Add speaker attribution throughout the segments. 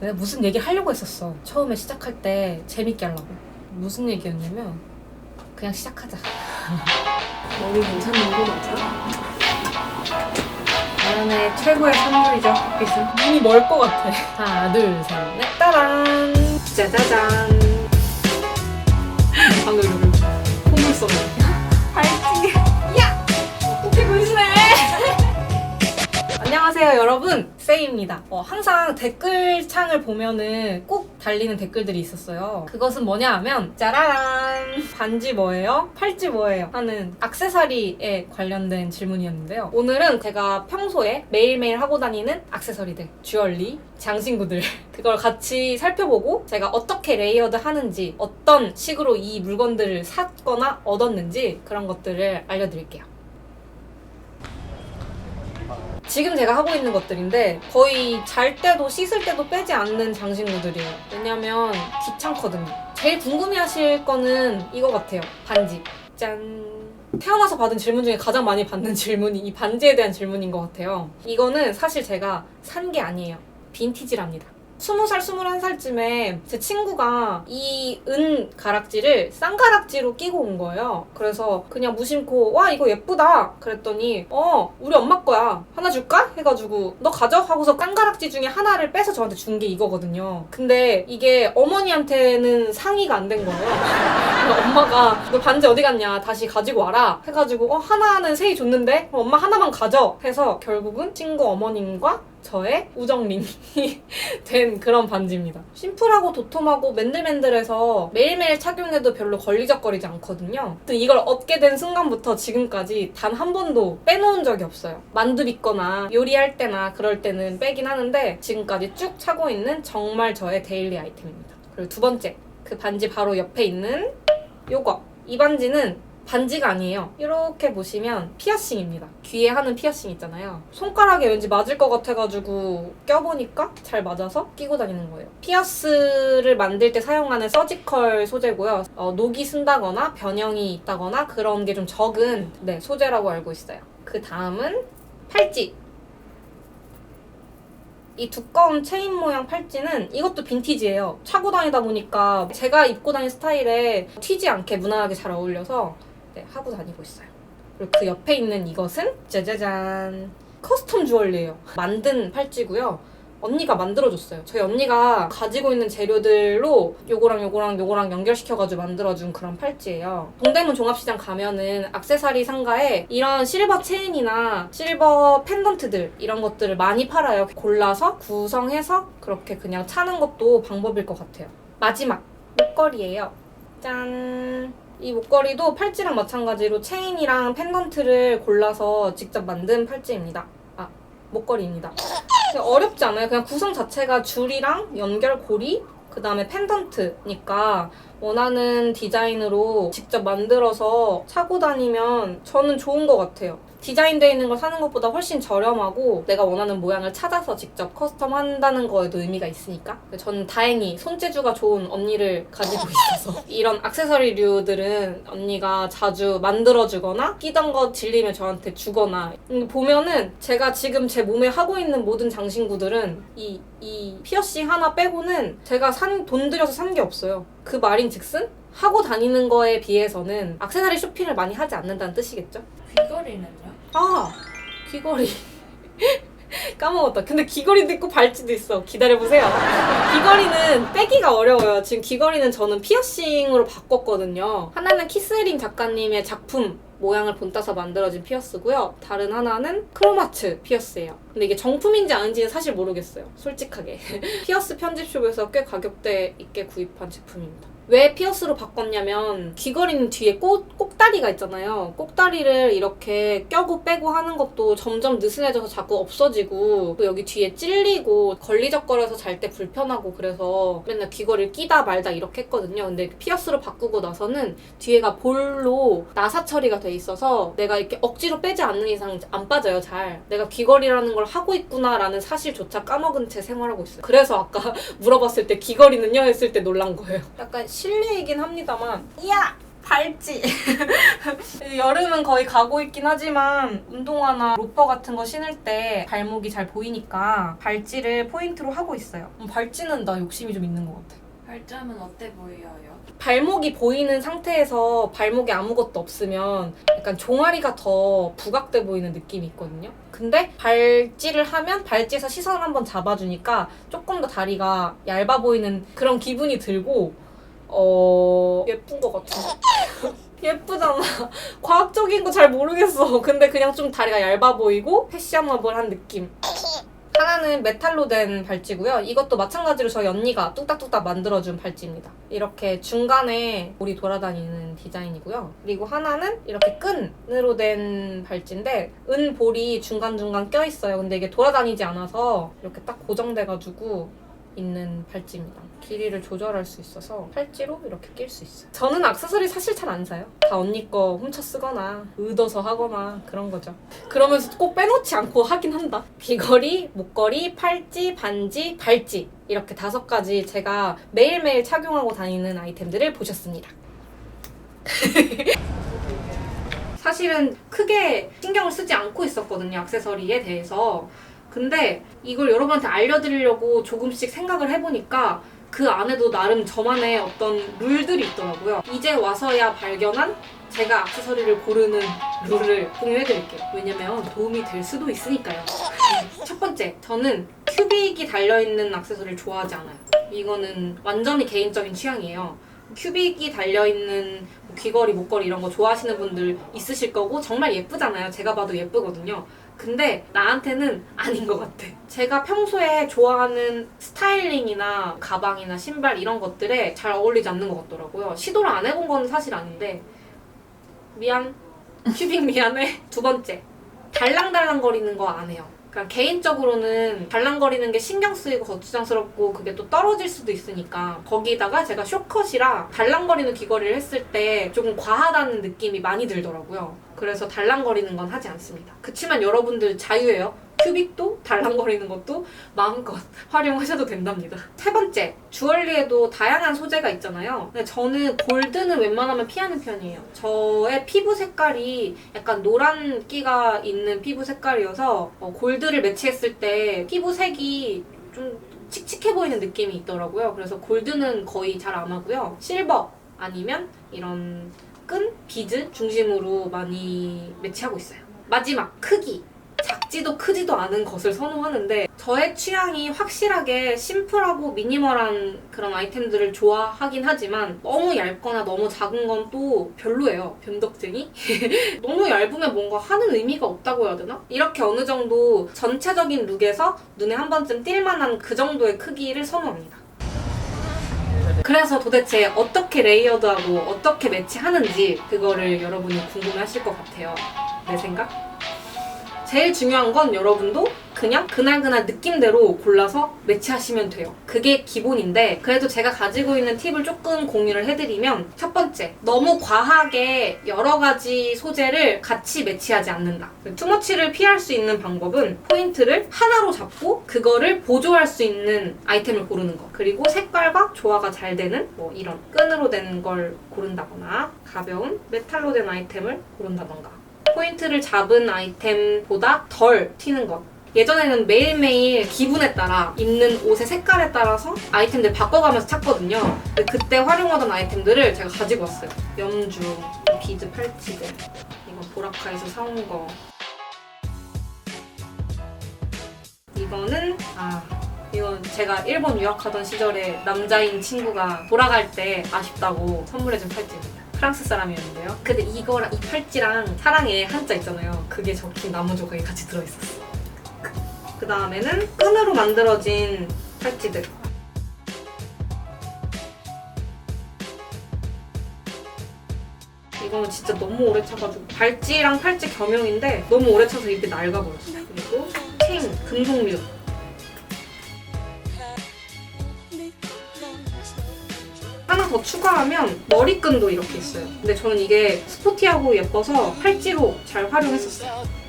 Speaker 1: 내가 무슨 얘기 하려고 했었어. 처음에 시작할 때 재밌게 하려고. 무슨 얘기였냐면 그냥 시작하자.
Speaker 2: 너무 괜찮은 거 맞아?
Speaker 1: 자연의 최고의 선물이죠. 빛은. 눈이 멀 것 같아. 하나, 둘, 셋, 넷, 따란. 짜자잔. 방금 폼을 썼네. 안녕하세요, 여러분. 세이입니다. 어, 항상 댓글창을 보면은 꼭 달리는 댓글들이 있었어요. 그것은 뭐냐 하면, 짜라란. 반지 뭐예요? 팔찌 뭐예요? 하는 악세사리에 관련된 질문이었는데요. 오늘은 제가 평소에 매일매일 하고 다니는 악세사리들, 주얼리, 장신구들, 그걸 같이 살펴보고 제가 어떻게 레이어드 하는지, 어떤 식으로 이 물건들을 샀거나 얻었는지 그런 것들을 알려드릴게요. 지금 제가 하고 있는 것들인데 거의 잘 때도 씻을 때도 빼지 않는 장신구들이에요. 왜냐면 귀찮거든요. 제일 궁금해하실 거는 이거 같아요. 반지. 짠. 태어나서 받은 질문 중에 가장 많이 받는 질문이 이 반지에 대한 질문인 것 같아요. 이거는 사실 제가 산 게 아니에요. 빈티지랍니다. 20살, 21살쯤에 제 친구가 이 은 가락지를 쌍가락지로 끼고 온 거예요. 그래서 그냥 무심코 와 이거 예쁘다 그랬더니 어 우리 엄마 거야 하나 줄까? 해가지고 너 가져? 하고서 쌍가락지 중에 하나를 빼서 저한테 준 게 이거거든요. 근데 이게 어머니한테는 상의가 안 된 거예요. 엄마가 너 반지 어디 갔냐 다시 가지고 와라 해가지고 어 하나는 세이 줬는데 엄마 하나만 가져 해서 결국은 친구 어머님과 저의 우정링이 된 그런 반지입니다. 심플하고 도톰하고 맨들맨들해서 매일매일 착용해도 별로 걸리적거리지 않거든요. 이걸 얻게 된 순간부터 지금까지 단 한 번도 빼놓은 적이 없어요. 만두 빚거나 요리할 때나 그럴 때는 빼긴 하는데 지금까지 쭉 차고 있는 정말 저의 데일리 아이템입니다. 그리고 두 번째, 그 반지 바로 옆에 있는 요거. 이 반지는 반지가 아니에요. 이렇게 보시면 피어싱입니다. 귀에 하는 피어싱 있잖아요. 손가락에 왠지 맞을 것 같아가지고 껴보니까 잘 맞아서 끼고 다니는 거예요. 피어스를 만들 때 사용하는 서지컬 소재고요. 어, 녹이 쓴다거나 변형이 있다거나 그런 게 좀 적은 네, 소재라고 알고 있어요. 그 다음은 팔찌. 이 두꺼운 체인 모양 팔찌는 이것도 빈티지예요. 차고 다니다 보니까 제가 입고 다니는 스타일에 튀지 않게 무난하게 잘 어울려서 네, 하고 다니고 있어요. 그리고 그 옆에 있는 이것은 짜자잔 커스텀 주얼리예요. 만든 팔찌고요. 언니가 만들어줬어요. 저희 언니가 가지고 있는 재료들로 요거랑 요거랑 요거랑 연결시켜가지고 만들어준 그런 팔찌예요. 동대문 종합시장 가면은 악세사리 상가에 이런 실버 체인이나 실버 펜던트들 이런 것들을 많이 팔아요. 골라서 구성해서 그렇게 그냥 차는 것도 방법일 것 같아요. 마지막 목걸이에요. 짠. 이 목걸이도 팔찌랑 마찬가지로 체인이랑 펜던트를 골라서 직접 만든 팔찌입니다. 아, 목걸이입니다. 어렵지 않아요. 그냥 구성 자체가 줄이랑 연결고리, 그 다음에 펜던트니까 원하는 디자인으로 직접 만들어서 차고 다니면 저는 좋은 것 같아요. 디자인되어 있는 걸 사는 것보다 훨씬 저렴하고 내가 원하는 모양을 찾아서 직접 커스텀 한다는 거에도 의미가 있으니까 저는 다행히 손재주가 좋은 언니를 가지고 있어서 이런 액세서리류들은 언니가 자주 만들어주거나 끼던 거 질리면 저한테 주거나 음, 보면은 제가 지금 제 몸에 하고 있는 모든 장신구들은 이, 이 피어싱 하나 빼고는 제가 산, 돈 들여서 산 게 없어요. 그 말인 즉슨 하고 다니는 거에 비해서는 액세서리 쇼핑을 많이 하지 않는다는 뜻이겠죠?
Speaker 2: 귀걸이는요?
Speaker 1: 아 귀걸이 까먹었다. 근데 귀걸이도 있고 발찌도 있어. 기다려보세요. 귀걸이는 빼기가 어려워요. 지금 귀걸이는 저는 피어싱으로 바꿨거든요. 하나는 키스린 작가님의 작품 모양을 본따서 만들어진 피어스고요. 다른 하나는 크로마츠 피어스예요. 근데 이게 정품인지 아닌지는 사실 모르겠어요. 솔직하게. 피어스 편집숍에서 꽤 가격대 있게 구입한 제품입니다. 왜 피어스로 바꿨냐면 귀걸이는 뒤에 꽃, 꼭다리가 있잖아요. 꼭다리를 이렇게 껴고 빼고 하는 것도 점점 느슨해져서 자꾸 없어지고 또 여기 뒤에 찔리고 걸리적거려서 잘 때 불편하고 그래서 맨날 귀걸이를 끼다 말다 이렇게 했거든요. 근데 피어스로 바꾸고 나서는 뒤에가 볼로 나사 처리가 돼 있어서 내가 이렇게 억지로 빼지 않는 이상 안 빠져요, 잘. 내가 귀걸이라는 걸 하고 있구나라는 사실조차 까먹은 채 생활하고 있어요. 그래서 아까 물어봤을 때 귀걸이는요? 했을 때 놀란 거예요. 약간 실례이긴 합니다만, 이야! 발찌. 여름은 거의 가고 있긴 하지만 운동화나 로퍼 같은 거 신을 때 발목이 잘 보이니까 발찌를 포인트로 하고 있어요. 음, 발찌는 나 욕심이 좀 있는 것 같아.
Speaker 2: 발점은 어때 보여요?
Speaker 1: 발목이 보이는 상태에서 발목에 아무것도 없으면 약간 종아리가 더 부각돼 보이는 느낌이 있거든요. 근데 발찌를 하면 발찌에서 시선을 한번 잡아주니까 조금 더 다리가 얇아 보이는 그런 기분이 들고 어 예쁜 것 같아. 예쁘잖아. 과학적인 거 잘 모르겠어. 근데 그냥 좀 다리가 얇아 보이고 패셔너블한 느낌. 하나는 메탈로 된 발찌고요. 이것도 마찬가지로 저희 언니가 뚝딱뚝딱 만들어준 발찌입니다. 이렇게 중간에 볼이 돌아다니는 디자인이고요. 그리고 하나는 이렇게 끈으로 된 발찌인데 은 볼이 중간중간 껴있어요. 근데 이게 돌아다니지 않아서 이렇게 딱 고정돼가지고 있는 발찌입니다. 길이를 조절할 수 있어서 팔찌로 이렇게 낄 수 있어요. 저는 액세서리 사실 잘 안 사요. 다 언니 거 훔쳐 쓰거나 의도서 하거나 그런 거죠. 그러면서 꼭 빼놓지 않고 하긴 한다. 귀걸이, 목걸이, 팔찌, 반지, 발찌 이렇게 다섯 가지 제가 매일매일 착용하고 다니는 아이템들을 보셨습니다. 사실은 크게 신경을 쓰지 않고 있었거든요, 액세서리에 대해서. 근데 이걸 여러분한테 알려드리려고 조금씩 생각을 해보니까 그 안에도 나름 저만의 어떤 룰들이 있더라고요. 이제 와서야 발견한 제가 액세서리를 고르는 룰을 공유해드릴게요. 왜냐면 도움이 될 수도 있으니까요. 첫 번째, 저는 큐빅이 달려있는 액세서리를 좋아하지 않아요. 이거는 완전히 개인적인 취향이에요. 큐빅이 달려있는 뭐 귀걸이, 목걸이 이런 거 좋아하시는 분들 있으실 거고 정말 예쁘잖아요. 제가 봐도 예쁘거든요. 근데 나한테는 아닌 것 같아. 제가 평소에 좋아하는 스타일링이나 가방이나 신발 이런 것들에 잘 어울리지 않는 것 같더라고요. 시도를 안 해본 건 사실 아닌데 미안. 큐빅 미안해. 두 번째. 달랑달랑 거리는 거 안 해요. 그러니까 개인적으로는 달랑거리는 게 신경 쓰이고 거추장스럽고 그게 또 떨어질 수도 있으니까 거기다가 제가 쇼컷이라 달랑거리는 귀걸이를 했을 때 조금 과하다는 느낌이 많이 들더라고요. 그래서 달랑거리는 건 하지 않습니다. 그치만 여러분들 자유예요. 큐빅도 달랑거리는 것도 마음껏 활용하셔도 된답니다. 세 번째, 주얼리에도 다양한 소재가 있잖아요. 근데 저는 골드는 웬만하면 피하는 편이에요. 저의 피부 색깔이 약간 노란 끼가 있는 피부 색깔이어서 어, 골드를 매치했을 때 피부 색이 좀 칙칙해 보이는 느낌이 있더라고요. 그래서 골드는 거의 잘 안 하고요. 실버 아니면 이런 끈, 비즈 중심으로 많이 매치하고 있어요. 마지막, 크기. 작지도 크지도 않은 것을 선호하는데 저의 취향이 확실하게 심플하고 미니멀한 그런 아이템들을 좋아하긴 하지만 너무 얇거나 너무 작은 건 또 별로예요. 변덕쟁이? 너무 얇으면 뭔가 하는 의미가 없다고 해야 되나? 이렇게 어느 정도 전체적인 룩에서 눈에 한 번쯤 띌 만한 그 정도의 크기를 선호합니다. 그래서 도대체 어떻게 레이어드하고 어떻게 매치하는지 그거를 여러분이 궁금해하실 것 같아요. 내 생각? 제일 중요한 건 여러분도 그냥 그날그날 느낌대로 골라서 매치하시면 돼요. 그게 기본인데 그래도 제가 가지고 있는 팁을 조금 공유를 해드리면 첫 번째, 너무 과하게 여러 가지 소재를 같이 매치하지 않는다. 투머치를 피할 수 있는 방법은 포인트를 하나로 잡고 그거를 보조할 수 있는 아이템을 고르는 거. 그리고 색깔과 조화가 잘 되는 뭐 이런 끈으로 된 걸 고른다거나 가벼운 메탈로 된 아이템을 고른다던가. 포인트를 잡은 아이템보다 덜 튀는 것. 예전에는 매일매일 기분에 따라 입는 옷의 색깔에 따라서 아이템들 바꿔가면서 찾거든요. 그때 활용하던 아이템들을 제가 가지고 왔어요. 염주, 비즈 팔찌들, 이거 보라카에서 사온 거. 이거는 아 이건 제가 일본 유학하던 시절에 남자인 친구가 돌아갈 때 아쉽다고 선물해준 팔찌입니다. 프랑스 사람이었는데요. 근데 이거랑 이 팔찌랑 사랑의 한자 있잖아요. 그게 적힌 나무 조각이 같이 들어있었어. 그 다음에는 끈으로 만들어진 팔찌들. 이거는 진짜 너무 오래 차가지고 발찌랑 팔찌 겸용인데 너무 오래 차서 입이 낡아버렸어. 그리고 챙 금속류. 하나 더 추가하면 머리끈도 이렇게 있어요. 근데 저는 이게 스포티하고 예뻐서 팔찌로 잘 활용했었어요.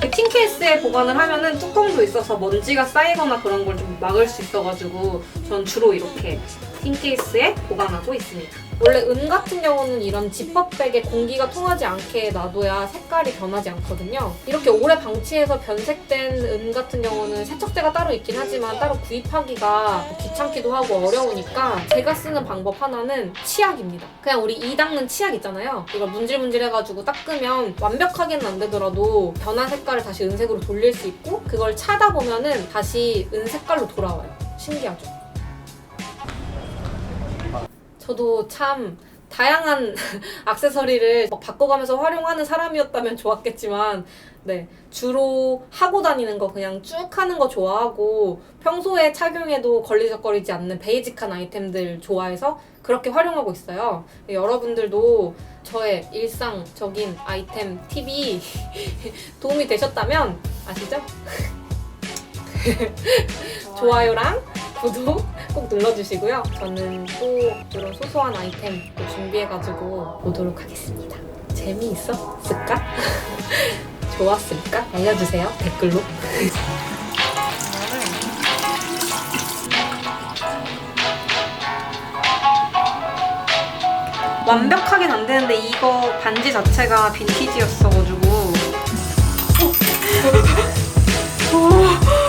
Speaker 1: 그 틴케이스에 보관을 하면은 뚜껑도 있어서 먼지가 쌓이거나 그런 걸 좀 막을 수 있어가지고 전 주로 이렇게 틴 케이스에 보관하고 있습니다. 원래 은 같은 경우는 이런 지퍼백에 공기가 통하지 않게 놔둬야 색깔이 변하지 않거든요. 이렇게 오래 방치해서 변색된 은 같은 경우는 세척제가 따로 있긴 하지만 따로 구입하기가 귀찮기도 하고 어려우니까 제가 쓰는 방법 하나는 치약입니다. 그냥 우리 이 닦는 치약 있잖아요. 이걸 문질문질 해가지고 닦으면 완벽하게는 안 되더라도 변한 색깔을 다시 은색으로 돌릴 수 있고 그걸 차다 보면은 다시 은 색깔로 돌아와요. 신기하죠? 저도 참 다양한 액세서리를 막 바꿔가면서 활용하는 사람이었다면 좋았겠지만 네 주로 하고 다니는 거 그냥 쭉 하는 거 좋아하고 평소에 착용해도 걸리적거리지 않는 베이직한 아이템들 좋아해서 그렇게 활용하고 있어요. 여러분들도 저의 일상적인 아이템 팁이 도움이 되셨다면 아시죠? 좋아요랑 구독 꼭 눌러주시고요. 저는 또 이런 소소한 아이템 또 준비해가지고 오도록 하겠습니다. 재미있었을까? 좋았을까? 알려주세요. 댓글로. 완벽하긴 안 되는데 이거 반지 자체가 빈티지였어가지고